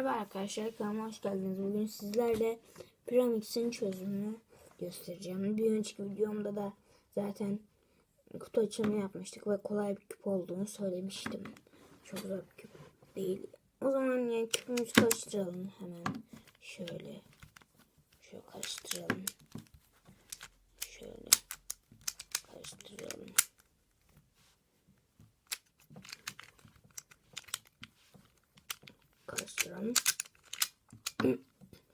Merhaba arkadaşlar kanalıma hoş geldiniz. Bugün sizlerle Pyramix'in çözümünü göstereceğim. Bir önceki videomda da zaten kutu açılımı yapmıştık ve kolay bir küp olduğunu söylemiştim. Çok zor bir küp değil. O zaman yani küpümüzü karıştıralım hemen. Şöyle. Şöyle karıştıralım. Şöyle. Karıştıralım.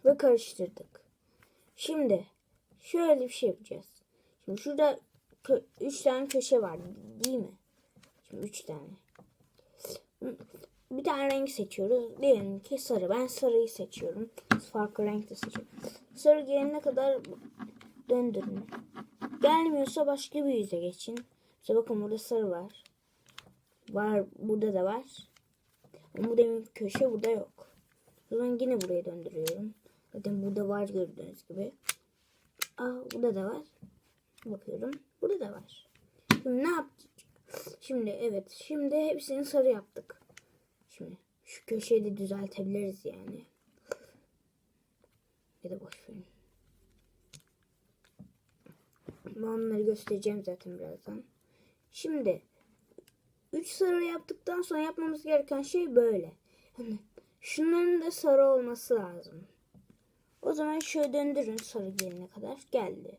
Ve karıştırdık. Şimdi şöyle bir şey yapacağız. Şimdi şurada 3 tane köşe var değil mi? Şimdi 3 tane. Bir tane renk seçiyoruz. Diyelim ki sarı. Ben sarıyı seçiyorum. Farklı renk de seçiyorum. Sarı gelene kadar döndürün. Gelmiyorsa başka bir yüze geçin. İşte bakın burada sarı var. Var burada da var. Bu demin köşe burada yok. Zaman yine buraya döndürüyorum. Zaten burada var gördüğünüz gibi. Aa burada da var. Bakıyorum. Burada da var. Şimdi ne yapacağız? Şimdi evet. Şimdi hepsini sarı yaptık. Şimdi şu köşeyi de düzeltebiliriz yani. Ya da boş verin. Onları göstereceğim zaten birazdan. Şimdi 3 sarı yaptıktan sonra yapmamız gereken şey böyle. Yani şunların da sarı olması lazım. O zaman şöyle döndürün sarı gelene kadar. Geldi.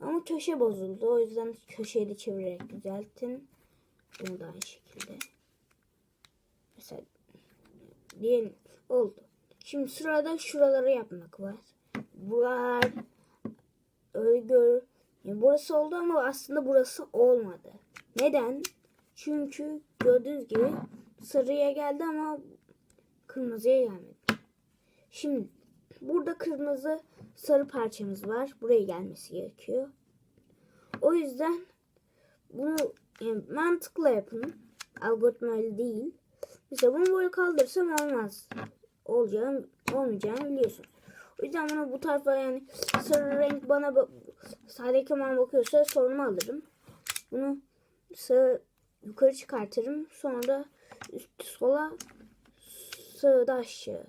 Ama köşe bozuldu. O yüzden köşeyi de çevirerek düzeltin. Bunu da aynı şekilde. Mesela diyelim oldu. Şimdi sırada şuraları yapmak var. Buralar öyle gör. Yani burası oldu ama aslında burası olmadı. Neden? Çünkü gördüğünüz gibi sarıya geldi ama kırmızıya gelmedi. Şimdi burada kırmızı sarı parçamız var. Buraya gelmesi gerekiyor. O yüzden bunu yani mantıkla yapın. Algoritmayla değil. Mesela bunu böyle kaldırırsam olmaz. Olacağını, olmayacağını biliyorsunuz. O yüzden bunu bu tarafa yani sarı renk bana sadece bana bakıyorsa sorumu alırım. Bunu sarı yukarı çıkartırım. Sonra da üstü sola sağda aşağı.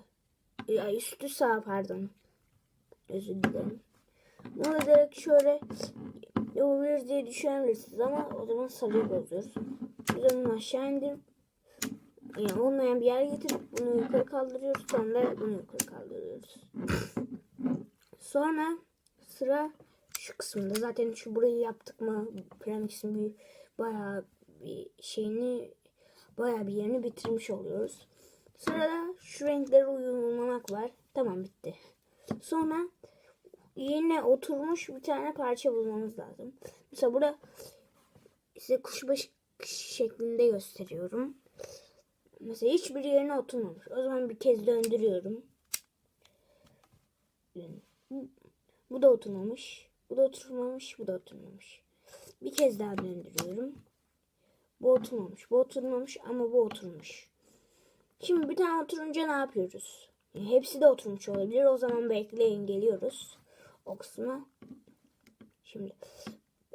Ya üstü sağ pardon. Özür dilerim. Bunu direkt şöyle yapabiliriz diye düşünebilirsiniz ama o zaman sarıyı bozuyoruz. Biz bunu aşağı indirip yani olmayan bir yere getirip bunu yukarı kaldırıyoruz. Sonra bunu yukarı kaldırıyoruz. Sonra sıra şu kısımda. Zaten şu burayı yaptık mı Premix'in bir bayağı bir şeyini bayağı bir yerini bitirmiş oluyoruz. Sırada şu renkleri uyumlamak var. Tamam bitti. Sonra yine oturmuş bir tane parça bulmamız lazım. Mesela burada size kuşbaşı şeklinde gösteriyorum. Mesela hiçbir yerine oturmamış. O zaman bir kez döndürüyorum. Bu da oturmamış. Bu da oturmamış. Bu da oturmamış. Bir kez daha döndürüyorum. Bu oturmamış. Bu oturmamış ama bu oturmuş. Şimdi bir tane oturunca ne yapıyoruz? Yani hepsi de oturmuş olabilir. O zaman bekleyin geliyoruz. O kısma. Şimdi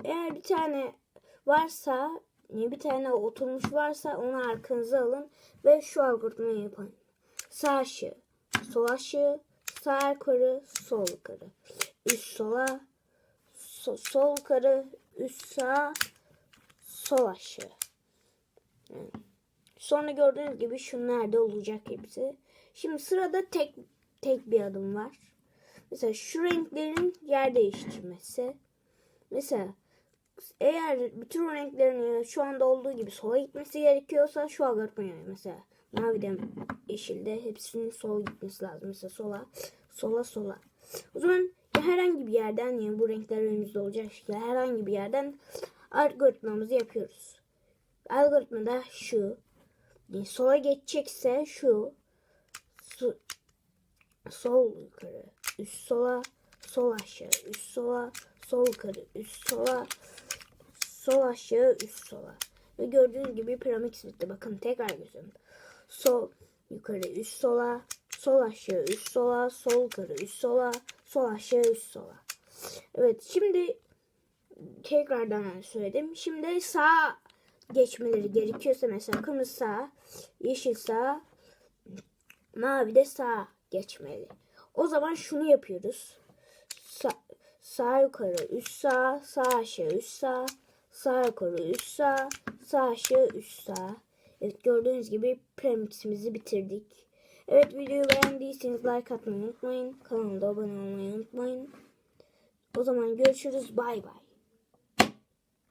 eğer bir tane varsa bir tane oturmuş varsa onu arkanıza alın ve şu algoritmayı yapın. Sağ aşağı, sol aşağı, sağ yukarı, sol yukarı. Üst sola, so, sol yukarı, üst sağ, sol aşağı. Sonra gördüğünüz gibi şunlar da olacak hepsi. Şimdi sırada tek tek bir adım var. Mesela şu renklerin yer değiştirmesi. Mesela eğer bütün renklerin şu anda olduğu gibi sola gitmesi gerekiyorsa şu algoritmayı mesela mavide yeşilde hepsinin sola gitmesi lazım. Mesela sola sola sola. O zaman herhangi bir yerden yani bu renkler önümüzde olacak şekilde herhangi bir yerden algoritmamızı yapıyoruz. Algoritma da şu. Sola geçecekse şu. Su, sol yukarı. Üst sola. Sol aşağı. Üst sola. Sol yukarı. Üst sola. Sol aşağı. Üst sola. Ve gördüğünüz gibi piramit bitti. Bakın tekrar göstereyim. Sol yukarı. Üst sola. Sol aşağı. Üst sola. Sol yukarı. Üst sola. Sol aşağı. Üst sola. Evet şimdi tekrardan söyledim. Şimdi sağ geçmeleri gerekiyorsa mesela kırmızı sağ, yeşil sağ, mavi de sağa geçmeli. O zaman şunu yapıyoruz. Sa sağ yukarı üst sağ, sağ aşağı üst sağ, sağ yukarı üst sağ, sağ aşağı üst sağ. Evet gördüğünüz gibi premiximizi bitirdik. Evet videoyu beğendiyseniz like atmayı unutmayın. Kanalıma abone olmayı unutmayın. O zaman görüşürüz. Bay bay.